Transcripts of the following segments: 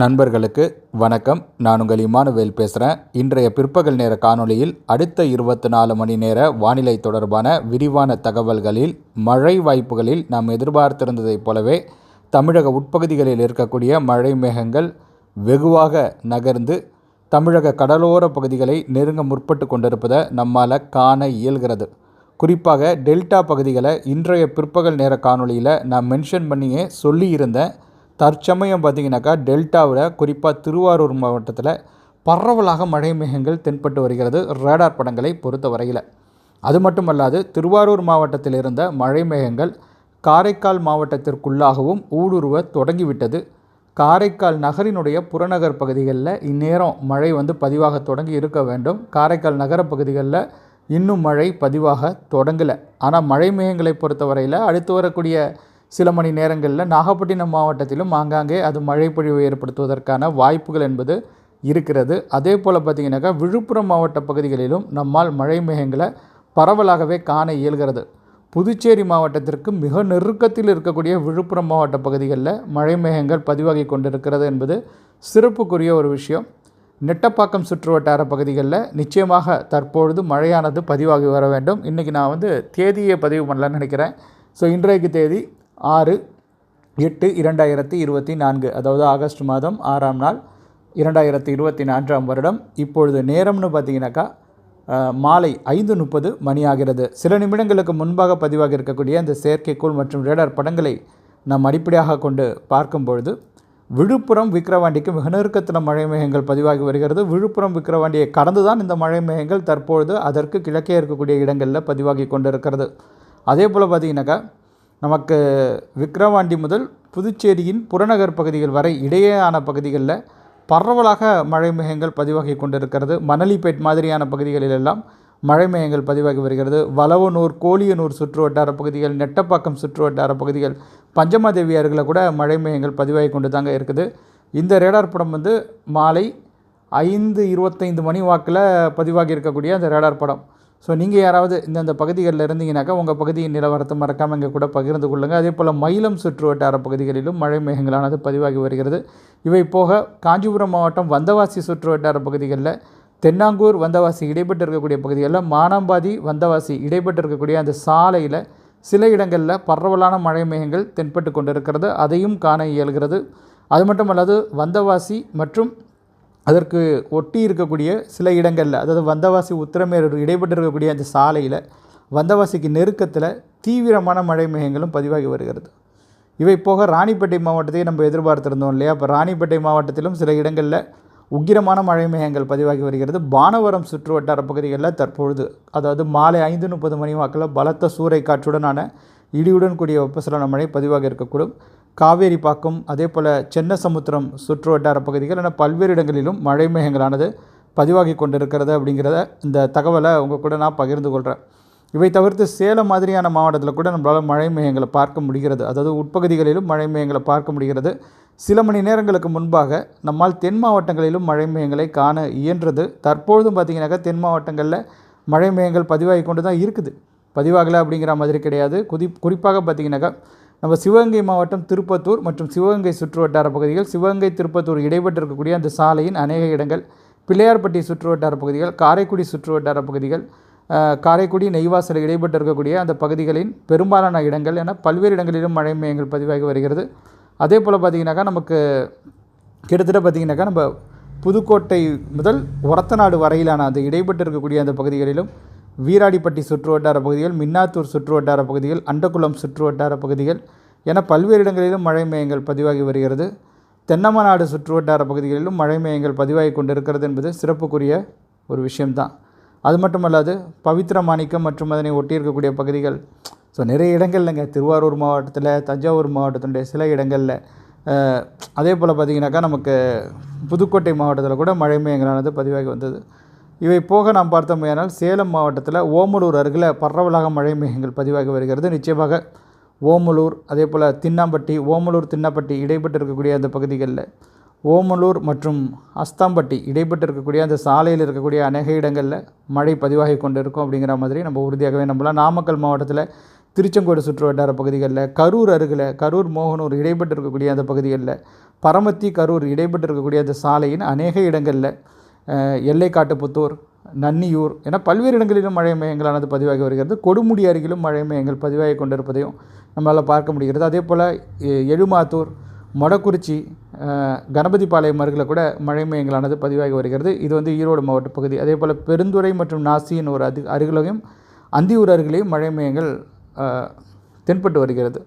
நண்பர்களுக்கு வணக்கம். நான் உங்கள் இமானுவேல் பேசுகிறேன் இன்றைய பிற்பகல் நேர காணொளியில் அடுத்த இருபத்தி நாலு மணி நேர வானிலை தொடர்பான விரிவான தகவல்களில் மழை வாய்ப்புகளில் நாம் எதிர்பார்த்திருந்ததைப் போலவே தமிழக உட்பகுதிகளில் இருக்கக்கூடிய மழை மேகங்கள் வெகுவாக நகர்ந்து தமிழக கடலோர பகுதிகளை நெருங்க முற்பட்டு கொண்டிருப்பதை நம்மால் காண இயல்கிறது. குறிப்பாக டெல்டா பகுதிகளை இன்றைய பிற்பகல் நேர காணொளியில் நான் மென்ஷன் பண்ணியே சொல்லியிருந்தேன். தற்சமயம் பார்த்திங்கனாக்கா டெல்டாவில் குறிப்பாக திருவாரூர் மாவட்டத்தில் பரவலாக மழை மேகங்கள் தென்பட்டு வருகிறது ரேடார் படங்களை பொறுத்த வரையில். அது மட்டுமல்லாது திருவாரூர் மாவட்டத்தில் இருந்த மழை மேகங்கள் காரைக்கால் மாவட்டத்திற்குள்ளாகவும் ஊடுருவ தொடங்கிவிட்டது. காரைக்கால் நகரினுடைய புறநகர் பகுதிகளில் இந்நேரம் மழை வந்து பதிவாக தொடங்கி இருக்க வேண்டும். காரைக்கால் நகர பகுதிகளில் இன்னும் மழை பதிவாக தொடங்கலை. ஆனால் மழை மேகங்களை பொறுத்தவரையில் அடுத்து வரக்கூடிய சில மணி நேரங்களில் நாகப்பட்டினம் மாவட்டத்திலும் ஆங்காங்கே அது மழை ஏற்படுத்துவதற்கான வாய்ப்புகள் என்பது இருக்கிறது. அதே போல் பார்த்திங்கனாக்கா விழுப்புரம் மாவட்ட பகுதிகளிலும் நம்மால் மழை மேகங்களை பரவலாகவே காண இயல்கிறது. புதுச்சேரி மாவட்டத்திற்கு மிக நெருக்கத்தில் இருக்கக்கூடிய விழுப்புரம் மாவட்ட பகுதிகளில் மழை மேகங்கள் பதிவாகி கொண்டிருக்கிறது என்பது சிறப்புக்குரிய ஒரு விஷயம். நெட்டப்பாக்கம் சுற்றுவட்டார பகுதிகளில் நிச்சயமாக தற்பொழுது மழையானது பதிவாகி வர வேண்டும். இன்றைக்கி நான் வந்து தேதியை பதிவு பண்ணலான்னு நினைக்கிறேன். ஸோ இன்றைக்கு தேதி ஆறு எட்டு இரண்டாயிரத்தி இருபத்தி நான்கு அதாவது ஆகஸ்ட் மாதம் ஆறாம் நாள் இரண்டாயிரத்தி இருபத்தி நான்காம் வருடம். இப்பொழுது நேரம்னு பார்த்தீங்கன்னாக்கா மாலை ஐந்து முப்பது மணி ஆகிறது. சில நிமிடங்களுக்கு முன்பாக பதிவாக இருக்கக்கூடிய இந்த செயற்கைக்கோள் மற்றும் ரேடார் படங்களை நாம் அடிப்படையாக கொண்டு பார்க்கும் பொழுது விழுப்புரம் விக்கிரவாண்டிக்கு மிக நெருக்கத்தில் மழை மேகங்கள் பதிவாகி வருகிறது. விழுப்புரம் விக்கிரவாண்டியை கடந்து தான் இந்த மழை மேகங்கள் தற்பொழுது அதற்கு கிழக்கே இருக்கக்கூடிய இடங்களில் பதிவாகி கொண்டிருக்கிறது. அதே போல் பார்த்தீங்கன்னாக்கா நமக்கு விக்கிரவாண்டி முதல் புதுச்சேரியின் புறநகர் பகுதிகள் வரை இடையேயான பகுதிகளில் பரவலாக மழை மேகங்கள் பதிவாகி கொண்டிருக்கிறது. மணலிப்பேட் மாதிரியான பகுதிகளிலெல்லாம் மழை மேகங்கள் பதிவாகி வருகிறது. வளவனூர் கோலியனூர் சுற்று வட்டார பகுதிகள் நெட்டப்பாக்கம் சுற்று வட்டார பகுதிகள் பஞ்சமாதேவி அருகில் கூட மழை மேகங்கள் பதிவாகி கொண்டு தாங்க இருக்குது. இந்த ரேடார் படம் வந்து மாலை ஐந்து இருபத்தைந்து மணி வாக்கில் பதிவாகி இருக்கக்கூடிய அந்த ரேடார் படம். ஸோ நீங்கள் யாராவது இந்தந்த பகுதிகளில் இருந்தீங்கன்னாக்கா உங்கள் பகுதியின் நிலவரத்தை மறக்காமல் இங்கே கூட பகிர்ந்து கொள்ளுங்கள் அதே போல் மயிலம் சுற்று வட்டார பகுதிகளிலும் மழை மேகங்களானது பதிவாகி வருகிறது. இவை போக காஞ்சிபுரம் மாவட்டம் வந்தவாசி சுற்று வட்டார பகுதிகளில் தென்னாங்கூர் வந்தவாசி இடைப்பட்டு இருக்கக்கூடிய பகுதிகளில் மானாம்பாதி வந்தவாசி இடைப்பட்டு இருக்கக்கூடிய அந்த சாலையில் சில இடங்களில் பரவலான மழை மேகங்கள் தென்பட்டு கொண்டிருக்கிறது. அதையும் காண இயல்கிறது. அது மட்டும் அல்லாது வந்தவாசி மற்றும் அதற்கு ஒட்டி இருக்கக்கூடிய சில இடங்களில் அதாவது வந்தவாசி உத்திரமேரூர் இடைப்பட்டு இருக்கக்கூடிய அந்த சாலையில் வந்தவாசிக்கு நெருக்கத்தில் தீவிரமான மழை மேகங்களும் பதிவாகி வருகிறது. இவை போக ராணிப்பேட்டை மாவட்டத்தை நம்ம எதிர்பார்த்திருந்தோம் இல்லையா? அப்போ ராணிப்பேட்டை மாவட்டத்திலும் சில இடங்களில் உக்கிரமான மழை மேகங்கள் பதிவாகி வருகிறது. பானவரம் சுற்று வட்டார பகுதிகளில் தற்பொழுது அதாவது மாலை ஐந்து முப்பது மணி வாக்கில் பலத்த சூறை காற்றுடனான இடியுடன் கூடிய வெப்பசலன மழை பதிவாக இருக்கக்கூடும். காவேரி பாக்கம் அதே போல் சென்னசமுத்திரம் சுற்று வட்டார பகுதிகள் என பல்வேறு இடங்களிலும் மழை மேகங்களானது பதிவாகி கொண்டிருக்கிறது அப்படிங்கிறத இந்த தகவலை உங்கள் கூட நான் பகிர்ந்து கொள்கிறேன் இவை தவிர்த்து சேலம் மாதிரியான மாவட்டத்தில் கூட நம்மளால் மழை மேகங்களை பார்க்க முடிகிறது. அதாவது உட்பகுதிகளிலும் மழை மேகங்களை பார்க்க முடிகிறது. சில மணி நேரங்களுக்கு முன்பாக நம்மால் தென் மாவட்டங்களிலும் மழை மேகங்களை காண இயன்றது. தற்பொழுதும் பார்த்திங்கனாக்கா தென் மாவட்டங்களில் மழை மேகங்கள் பதிவாகி கொண்டு தான் இருக்குது. பதிவாகலை அப்படிங்கிற மாதிரி கிடையாது. குதி குறிப்பாக பார்த்திங்கனாக்கா நம்ம சிவகங்கை மாவட்டம் திருப்பத்தூர் மற்றும் சிவகங்கை சுற்றுவட்டார பகுதிகள் சிவகங்கை திருப்பத்தூர் இடைப்பட்டு இருக்கக்கூடிய அந்த சாலையின் அநேக இடங்கள் பிள்ளையார்பட்டி சுற்றுவட்டார பகுதிகள் காரைக்குடி சுற்றுவட்டார பகுதிகள் காரைக்குடி நெய்வாசல் இடைப்பட்டு இருக்கக்கூடிய அந்த பகுதிகளின் பெரும்பாலான இடங்கள் என பல்வேறு இடங்களிலும் மழை மையங்கள் பதிவாகி வருகிறது. அதே போல் பார்த்திங்கனாக்கா நமக்கு கிட்டத்தட்ட பார்த்திங்கனாக்கா நம்ம புதுக்கோட்டை முதல் ஒரத்தநாடு வரையிலான அந்த இடைப்பட்டு இருக்கக்கூடிய அந்த பகுதிகளிலும் வீராடிப்பட்டி சுற்று வட்டார பகுதிகள் மின்னாத்தூர் சுற்று வட்டார பகுதிகள் அண்டக்குளம் சுற்று வட்டார பகுதிகள் என பல்வேறு இடங்களிலும் மழை மேகங்கள் பதிவாகி வருகிறது. தென்னமநாடு சுற்று வட்டார பகுதிகளிலும் மழை மேகங்கள் பதிவாகி கொண்டிருக்கிறது என்பது சிறப்புக்குரிய ஒரு விஷயம்தான். அது மட்டுமல்லாது பவித்ர மாணிக்கம் மற்றும் அதனை ஒட்டி இருக்கக்கூடிய பகுதிகள் ஸோ நிறைய இடங்கள்லங்க. திருவாரூர் மாவட்டத்தில் தஞ்சாவூர் மாவட்டத்தினுடைய சில இடங்களில் அதே போல் பார்த்திங்கனாக்கா நமக்கு புதுக்கோட்டை மாவட்டத்தில் கூட மழை மேகங்களானது பதிவாகி வந்தது. இவை போக நாம் பார்த்தோமேயானால் சேலம் மாவட்டத்தில் ஓமலூர் அருகில் பரவலாக மழை மேகங்கள் பதிவாகி வருகிறது. நிச்சயமாக ஓமலூர் அதே போல் தின்னாம்பட்டி ஓமலூர் தின்னாப்பட்டி இடைப்பட்டு இருக்கக்கூடிய அந்த பகுதிகளில் ஓமலூர் மற்றும் அஸ்தாம்பட்டி இடைப்பட்டு இருக்கக்கூடிய அந்த சாலையில் இருக்கக்கூடிய அநேக இடங்களில் மழை பதிவாகி கொண்டு இருக்கும் அப்படிங்கிற மாதிரி நம்ம உறுதியாகவே நம்பலாம். நாமக்கல் மாவட்டத்தில் திருச்செங்கோடு சுற்று வட்டார பகுதிகளில் கரூர் அருகில் கரூர் மோகனூர் இடைப்பட்டு இருக்கக்கூடிய அந்த பகுதிகளில் பரமத்தி கரூர் இடைப்பட்டு இருக்கக்கூடிய அந்த சாலையின் அநேக இடங்களில் எல்லைக்காட்டுப்புத்தூர் நன்னியூர் என பல்வேறு இடங்களிலும் மழை மையங்களானது பதிவாகி வருகிறது. கொடுமுடி அருகிலும் மழை மையங்கள் பதிவாகி கொண்டிருப்பதையும் நம்மளால் பார்க்க முடிகிறது. அதே போல் எழுமாத்தூர் மொடக்குறிச்சி கணபதிபாளையம் அருகில் கூட மழை மையங்களானது பதிவாகி வருகிறது. இது வந்து ஈரோடு மாவட்ட பகுதி. அதே போல் பெருந்துறை மற்றும் நாசியின் ஒரு அது அருகிலையும் அந்தியூர் அருகிலேயும் மழை மையங்கள் தென்பட்டு வருகிறது.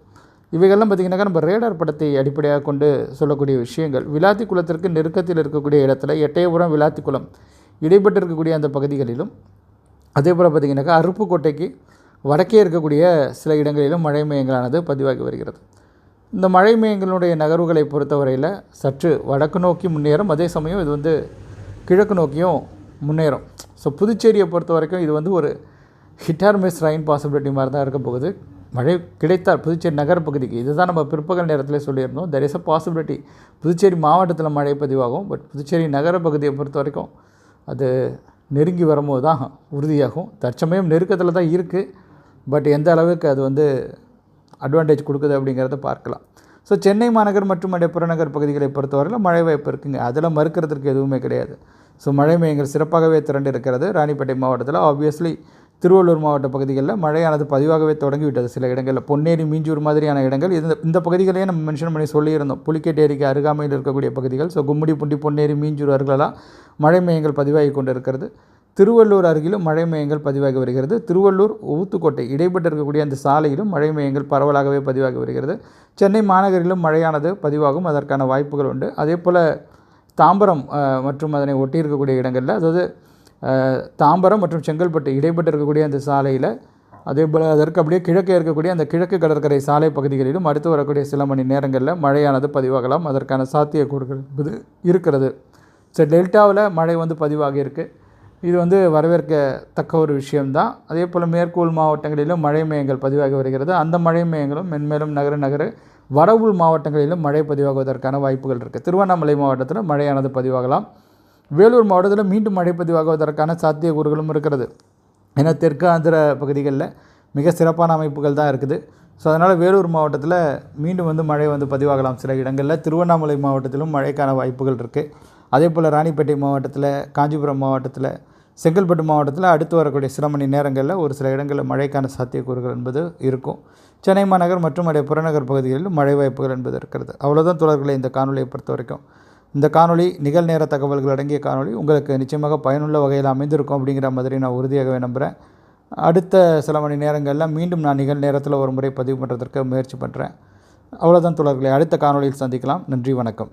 இவைகள்லாம் பார்த்திங்கனாக்கா நம்ம ரேடார் படத்தை அடிப்படையாக கொண்டு சொல்லக்கூடிய விஷயங்கள். விளாத்தி குளத்திற்கு நெருக்கத்தில் இருக்கக்கூடிய இடத்துல எட்டயபுரம் விளாத்தி குளம் இடைப்பட்டு இருக்கக்கூடிய அந்த பகுதிகளிலும் அதே போல் பார்த்திங்கனாக்கா அருப்புக்கோட்டைக்கு வடக்கே இருக்கக்கூடிய சில இடங்களிலும் மழை மையங்களானது பதிவாகி வருகிறது. இந்த மழை மையங்களுடைய நகர்வுகளை பொறுத்தவரையில் சற்று வடக்கு நோக்கி முன்னேறும் அதே சமயம் இது வந்து கிழக்கு நோக்கியும் முன்னேறும். ஸோ புதுச்சேரியை பொறுத்த வரைக்கும் இது வந்து ஒரு hit or miss rain possibility மாதிரி தான் இருக்க போகுது. மழை கிடைத்தால் புதுச்சேரி நகர் பகுதிக்கு இதுதான் நம்ம பிற்பகல் நேரத்தில் சொல்லியிருந்தோம். There is a possibility Puducherry மாவட்டத்தில் மழை பதிவாகும் பட் புதுச்சேரி நகர பகுதியை பொறுத்த வரைக்கும் அது நெருங்கி வரும்போது தான் உறுதியாகும். தற்சமயம் நெருக்கத்தில் தான் இருக்குது பட் எந்த அளவுக்கு அது வந்து அட்வான்டேஜ் கொடுக்குது அப்படிங்கிறத பார்க்கலாம். ஸோ சென்னை மாநகர் மற்றும் அடைய புறநகர் பகுதிகளை பொறுத்தவரையில் மழை வாய்ப்பு இருக்குங்க. அதில் மறுக்கிறதுக்கு எதுவுமே கிடையாது. ஸோ மழை மையங்கள் சிறப்பாகவே திரண்டு இருக்கிறது ராணிப்பேட்டை மாவட்டத்தில் ஆப்வியஸ்லி திருவள்ளூர் மாவட்ட பகுதிகளில் மழையானது பதிவாகவே தொடங்கிவிட்டது சில இடங்களில். பொன்னேரி மீஞ்சூர் மாதிரியான இடங்கள் இந்த இந்த பகுதிகளையே நம்ம மென்ஷன் பண்ணி சொல்லியிருந்தோம். புலிக்கேட் ஏரிக்கு அருகாமையில் இருக்கக்கூடிய பகுதிகள். ஸோ கும்மிடி புண்டி பொன்னேரி மீஞ்சூர் அருகிலெல்லாம் மழை மையங்கள் பதிவாகி கொண்டிருக்கிறது. திருவள்ளூர் அருகிலும் மழை மையங்கள் பதிவாகி வருகிறது. திருவள்ளூர் ஊத்துக்கோட்டை இடைப்பட்டு இருக்கக்கூடிய அந்த சாலையிலும் மழை மையங்கள் பரவலாகவே பதிவாகி வருகிறது. சென்னை மாநகரிலும் மழையானது பதிவாகும். அதற்கான வாய்ப்புகள் உண்டு. அதே போல் தாம்பரம் மற்றும் அதனை ஒட்டி இருக்கக்கூடிய இடங்களில் அதாவது தாம்பரம் மற்றும் செங்கல்பட்டு இடைப்பட்டு இருக்கக்கூடிய அந்த சாலையில் அதே போல் அதற்கு அப்படியே கிழக்கே இருக்கக்கூடிய அந்த கிழக்கு கடற்கரை சாலை பகுதிகளிலும் அடுத்து வரக்கூடிய சில மணி நேரங்களில் மழையானது பதிவாகலாம். அதற்கான சாத்தியக்கூறுகள் என்பது இருக்கிறது. ஸோ டெல்டாவில் மழை வந்து பதிவாகியிருக்கு இருக்குது இது வந்து வரவேற்கத்தக்க ஒரு விஷயம்தான். அதே போல் மேற்கூல் மாவட்டங்களிலும் மழை மையங்கள் பதிவாகி வருகிறது. அந்த மழை மையங்களும் மென்மேலும் நகர நகர வட உள் மாவட்டங்களிலும் மழை பதிவாகுவதற்கான வாய்ப்புகள் இருக்குது திருவண்ணாமலை மாவட்டத்தில் மழையானது பதிவாகலாம். வேலூர் மாவட்டத்தில் மீண்டும் மழை பதிவாகுவதற்கான சாத்தியக்கூறுகளும் இருக்கிறது. ஏன்னா தெற்கு ஆந்திர பகுதிகளில் மிக சிறப்பான அமைப்புகள் தான் இருக்குது. ஸோ அதனால் வேலூர் மாவட்டத்தில் மீண்டும் வந்து மழை வந்து பதிவாகலாம். சில இடங்களில் திருவண்ணாமலை மாவட்டத்திலும் மழைக்கான வாய்ப்புகள் இருக்குது அதே போல் ராணிப்பேட்டை மாவட்டத்தில் காஞ்சிபுரம் மாவட்டத்தில் செங்கல்பட்டு மாவட்டத்தில் அடுத்து வரக்கூடிய சில மணி நேரங்களில் ஒரு சில இடங்களில் மழைக்கான சாத்தியக்கூறுகள் என்பது இருக்கும். சென்னை மாநகர் மற்றும் அதே புறநகர் பகுதிகளிலும் மழை வாய்ப்புகள் என்பது இருக்கிறது. அவ்வளோதான் தொடர்களை இந்த காணொலியை பொறுத்த வரைக்கும். இந்த காணொளி நிகழ்நேர தகவல்கள் அடங்கிய காணொளி. உங்களுக்கு நிச்சயமாக பயனுள்ள வகையில் அமைந்திருக்கும் அப்படிங்கிற மாதிரி நான் உறுதியாகவே நம்புகிறேன் அடுத்த சில மணி நேரங்களில் மீண்டும் நான் நிகழ் நேரத்தில் ஒரு முறை பதிவு பண்ணுறதற்கு முயற்சி பண்ணுறேன் அவ்வளோதான் தொடர்களை அடுத்த காணொளியில் சந்திக்கலாம். நன்றி வணக்கம்.